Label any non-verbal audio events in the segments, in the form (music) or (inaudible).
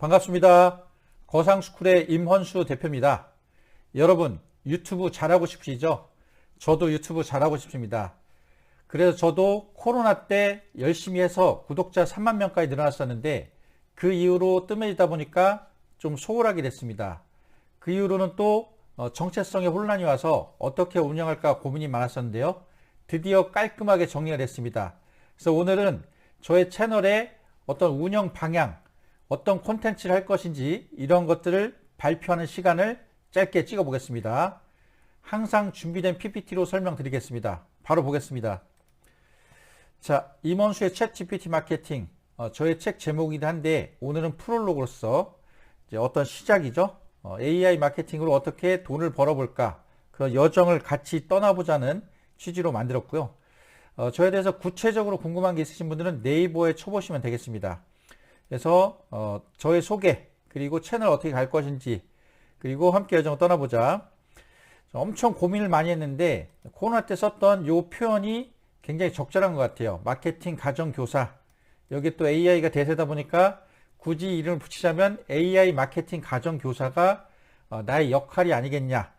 반갑습니다. 거상스쿨의 임헌수 대표입니다. 여러분 유튜브 잘하고 싶으시죠? 저도 유튜브 잘하고 싶습니다. 그래서 저도 코로나 때 열심히 해서 구독자 3만 명까지 늘어났었는데 그 이후로 뜸해지다 보니까 좀 소홀하게 됐습니다. 그 이후로는 또 어, 정체성의 혼란이 와서 어떻게 운영할까 고민이 많았었는데요. 드디어 깔끔하게 정리가 됐습니다. 그래서 오늘은 저의 채널의 어떤 운영 방향, 어떤 콘텐츠를 할 것인지 이런 것들을 발표하는 시간을 짧게 찍어 보겠습니다. 항상 준비된 PPT로 설명드리겠습니다. 바로 보겠습니다. 자, 임원수의 챗 GPT 마케팅. 어, 저의 책 제목이긴 한데 오늘은 프롤로그로서 어떤 시작이죠. 어, AI 마케팅으로 어떻게 돈을 벌어볼까. 그런 여정을 같이 떠나보자는 취지로 만들었고요. 어, 저에 대해서 구체적으로 궁금한 게 있으신 분들은 네이버에 쳐보시면 되겠습니다. 그래서 어, 저의 소개 그리고 채널 어떻게 갈 것인지 그리고 함께 여정을 떠나보자. 엄청 고민을 많이 했는데 코로나 때 썼던 요 표현이 굉장히 적절한 것 같아요. 마케팅 가정교사. 여기 또 AI가 대세다 보니까 굳이 이름을 붙이자면 AI 마케팅 가정교사가 어, 나의 역할이 아니겠냐.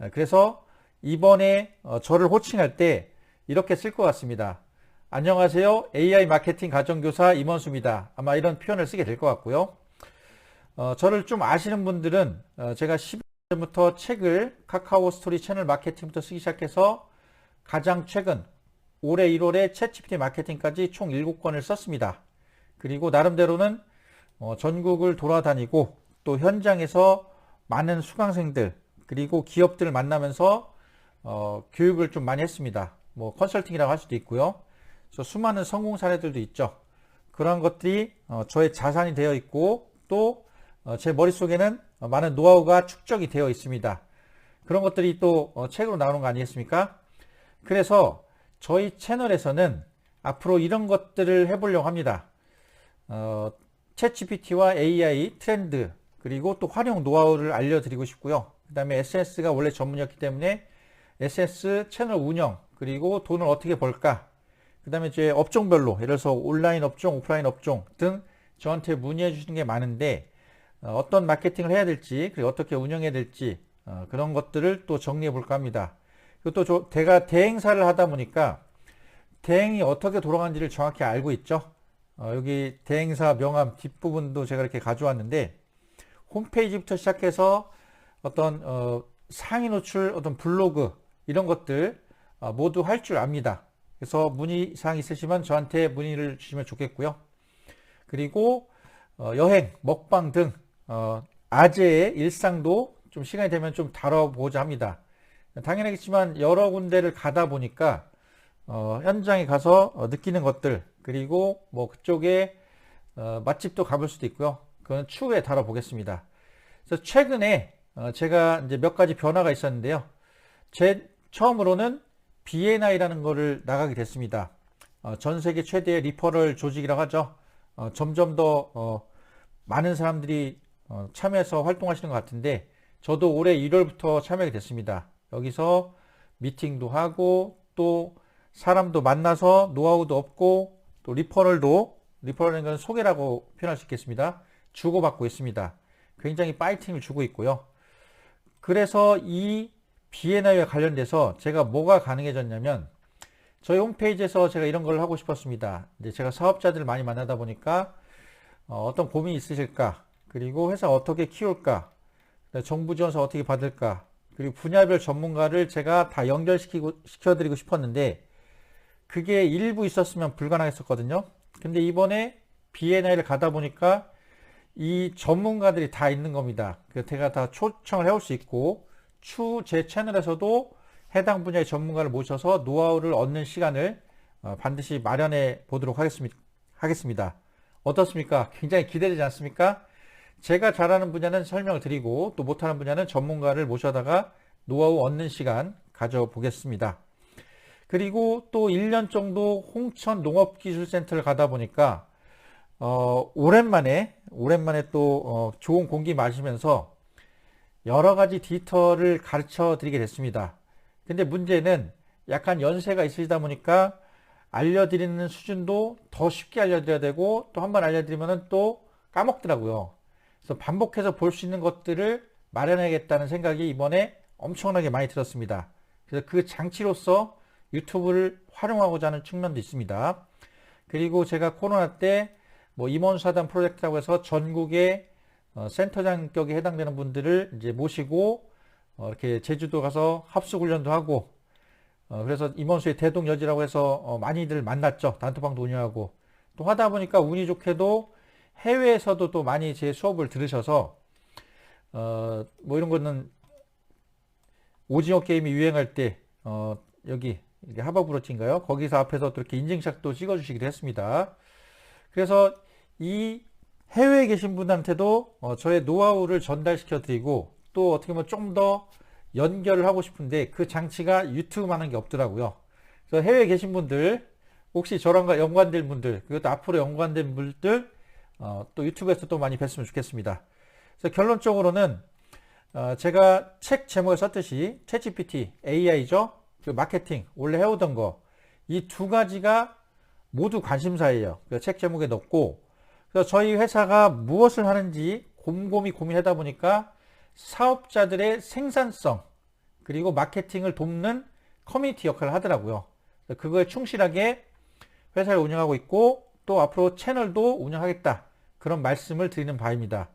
어, 그래서 이번에 어, 저를 호칭할 때 이렇게 쓸 것 같습니다. 안녕하세요. AI 마케팅 가정교사 임원수입니다. 아마 이런 표현을 쓰게 될 것 같고요. 어, 저를 좀 아시는 분들은 어, 제가 10년부터 책을 카카오 스토리 채널 마케팅부터 쓰기 시작해서 가장 최근 올해 1월에 챗GPT 마케팅까지 총 7권을 썼습니다. 그리고 나름대로는 어, 전국을 돌아다니고 또 현장에서 많은 수강생들 그리고 기업들을 만나면서 어, 교육을 좀 많이 했습니다. 뭐 컨설팅이라고 할 수도 있고요. 그래서 수많은 성공 사례들도 있죠. 그런 것들이 어, 저의 자산이 되어 있고 또 제 머릿속에는 많은 노하우가 축적이 되어 있습니다. 그런 것들이 또 어, 책으로 나오는 거 아니겠습니까? 그래서 저희 채널에서는 앞으로 이런 것들을 해보려고 합니다. 어, 챗 GPT와 AI 트렌드 그리고 또 활용 노하우를 알려드리고 싶고요. 그 다음에 SNS가 원래 전문이었기 때문에 SNS 채널 운영 그리고 돈을 어떻게 벌까 그 다음에 이제 업종별로 예를 들어서 온라인 업종 오프라인 업종 등 저한테 문의해 주시는 게 많은데 어, 어떤 마케팅을 해야 될지 그리고 어떻게 운영해야 될지 어, 그런 것들을 또 정리해 볼까 합니다. 또 제가 대행사를 하다 보니까 대행이 어떻게 돌아가는지를 정확히 알고 있죠. 어, 여기 대행사 명함 뒷부분도 제가 이렇게 가져왔는데 홈페이지부터 시작해서 어떤 어, 상위 노출 어떤 블로그 이런 것들 어, 모두 할 줄 압니다. 그래서 문의사항 있으시면 저한테 문의를 주시면 좋겠고요. 그리고 어, 여행, 먹방 등 어, 아재의 일상도 좀 시간이 되면 좀 다뤄보자 합니다. 당연하겠지만 여러 군데를 가다 보니까 어, 현장에 가서 어, 느끼는 것들 그리고 뭐 그쪽에 어, 맛집도 가볼 수도 있고요. 그건 추후에 다뤄보겠습니다. 그래서 최근에 어, 제가 이제 몇 가지 변화가 있었는데요. 제 처음으로는 BNI라는 거를 나가게 됐습니다. 어, 전 세계 최대의 리퍼럴 조직이라고 하죠. 어, 점점 더 어, 많은 사람들이 어, 참여해서 활동하시는 것 같은데 저도 올해 1월부터 참여하게 됐습니다. 여기서 미팅도 하고 또 사람도 만나서 노하우도 얻고 또 리퍼럴도 리퍼럴은 건 소개라고 표현할 수 있겠습니다. 주고받고 있습니다. 굉장히 파이팅을 주고 있고요. 그래서 이 B&I와 관련돼서 제가 뭐가 가능해졌냐면 저희 홈페이지에서 제가 이런 걸 하고 싶었습니다. 이제 제가 사업자들을 많이 만나다 보니까 어, 떤 고민이 있으실까 그리고 회사 어떻게 키울까 정부 지원서 어떻게 받을까 그리고 분야별 전문가를 제가 다 연결시키고 시켜드리고 싶었는데 그게 일부 있었으면 불가능했었거든요. 근데 이번에 B&I를 가다 보니까 이 전문가들이 다 있는 겁니다. 제가 다 초청을 해올 수 있고 추후 제 채널에서도 해당 분야의 전문가를 모셔서 노하우를 얻는 시간을 어, 반드시 마련해 보도록 하겠습니다. 어떻습니까? 굉장히 기대되지 않습니까? 제가 잘하는 분야는 설명을 드리고 또 못하는 분야는 전문가를 모셔다가 노하우 얻는 시간 가져보겠습니다. 그리고 또 1년 정도 홍천 농업기술센터를 가다 보니까 어, 오랜만에 오랜만에 또 어, 좋은 공기 마시면서 여러 가지 디지털을 가르쳐 드리게 됐습니다. 근데 문제는 약간 연세가 있으시다 보니까 알려드리는 수준도 더 쉽게 알려드려야 되고 또 한 번 알려드리면 또 까먹더라고요. 그래서 반복해서 볼 수 있는 것들을 마련해야겠다는 생각이 이번에 엄청나게 많이 들었습니다. 그래서 그 장치로서 유튜브를 활용하고자 하는 측면도 있습니다. 그리고 제가 코로나 때 뭐 임원사단 프로젝트라고 해서 전국의 어, 센터장격에 해당되는 분들을 이제 모시고 어, 이렇게 제주도 가서 합숙 훈련도 하고 어, 그래서 임원수의 대동여지라고 해서 어, 많이들 만났죠. 단톡방도 운영하고 또 하다 보니까 운이 좋게도 해외에서도 또 많이 제 수업을 들으셔서 어, 뭐 이런 거는 오징어 게임이 유행할 때 어, 여기 하버브로치인가요? 거기서 앞에서 또 이렇게 인증샷도 찍어주시기도 했습니다. 그래서 이 해외에 계신 분한테도 어, 저의 노하우를 전달시켜 드리고 또 어떻게 보면 좀 더 연결을 하고 싶은데 그 장치가 유튜브만 한 게 없더라고요. 그래서 해외에 계신 분들 혹시 저랑 연관된 분들 그것도 앞으로 연관된 분들 어, 또 유튜브에서 또 많이 뵀으면 좋겠습니다. 그래서 결론적으로는 어, 제가 책 제목에 썼듯이 챗GPT, AI죠. 그 마케팅 원래 해오던 거 이 두 가지가 모두 관심사예요. 그 책 제목에 넣고 그래서 저희 회사가 무엇을 하는지 곰곰이 고민하다 보니까 사업자들의 생산성 그리고 마케팅을 돕는 커뮤니티 역할을 하더라고요. 그거에 충실하게 회사를 운영하고 있고 또 앞으로 채널도 운영하겠다 그런 말씀을 드리는 바입니다.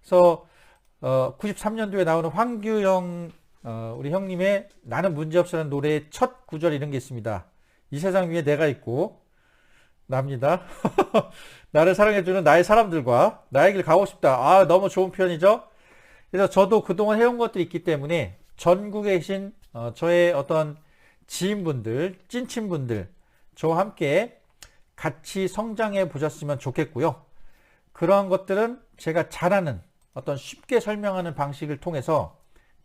그래서 어, 93년도에 나오는 황규영 어, 우리 형님의 나는 문제없어라는 노래의 첫 구절 이런 게 있습니다. 이 세상 위에 내가 있고 납니다. (laughs) 나를 사랑해주는 나의 사람들과 나의 길 가고 싶다. 아 너무 좋은 표현이죠. 그래서 저도 그동안 해온 것들이 있기 때문에 전국에 계신 어, 저의 어떤 지인분들, 찐친분들 저와 함께 같이 성장해 보셨으면 좋겠고요. 그러한 것들은 제가 잘하는 어떤 쉽게 설명하는 방식을 통해서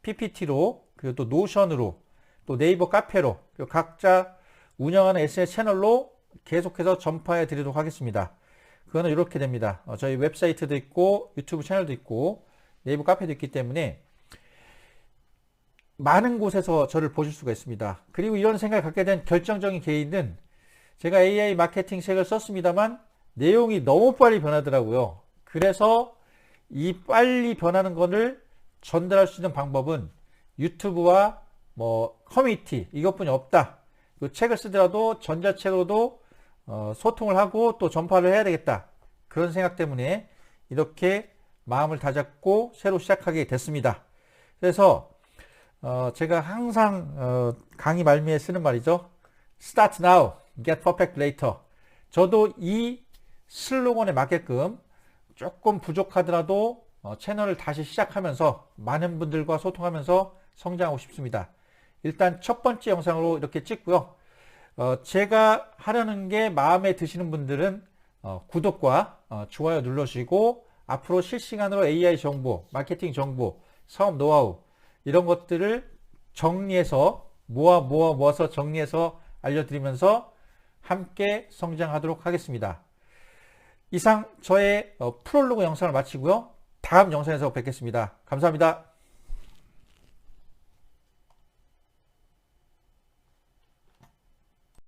PPT로 그리고 또 노션으로 또 네이버 카페로 그리고 각자 운영하는 SNS 채널로 계속해서 전파해 드리도록 하겠습니다. 그거는 이렇게 됩니다. 어, 저희 웹사이트도 있고 유튜브 채널도 있고 네이버 카페도 있기 때문에 많은 곳에서 저를 보실 수가 있습니다. 그리고 이런 생각을 갖게 된 결정적인 계기는 제가 AI 마케팅 책을 썼습니다만 내용이 너무 빨리 변하더라고요. 그래서 이 빨리 변하는 것을 전달할 수 있는 방법은 유튜브와 뭐 커뮤니티 이것뿐이 없다. 그 책을 쓰더라도 전자책으로도 어, 소통을 하고 또 전파를 해야 되겠다. 그런 생각 때문에 이렇게 마음을 다잡고 새로 시작하게 됐습니다. 그래서 어, 제가 항상 어, 강의 말미에 쓰는 말이죠. Start now, get perfect later. 저도 이 슬로건에 맞게끔 조금 부족하더라도 어, 채널을 다시 시작하면서 많은 분들과 소통하면서 성장하고 싶습니다. 일단 첫 번째 영상으로 이렇게 찍고요. 어, 제가 하려는 게 마음에 드시는 분들은 어, 구독과 어, 좋아요 눌러주시고 앞으로 실시간으로 AI 정보, 마케팅 정보, 사업 노하우 이런 것들을 정리해서 모아 모아 모아서 정리해서 알려드리면서 함께 성장하도록 하겠습니다. 이상 저의 어, 프롤로그 영상을 마치고요. 다음 영상에서 뵙겠습니다. 감사합니다.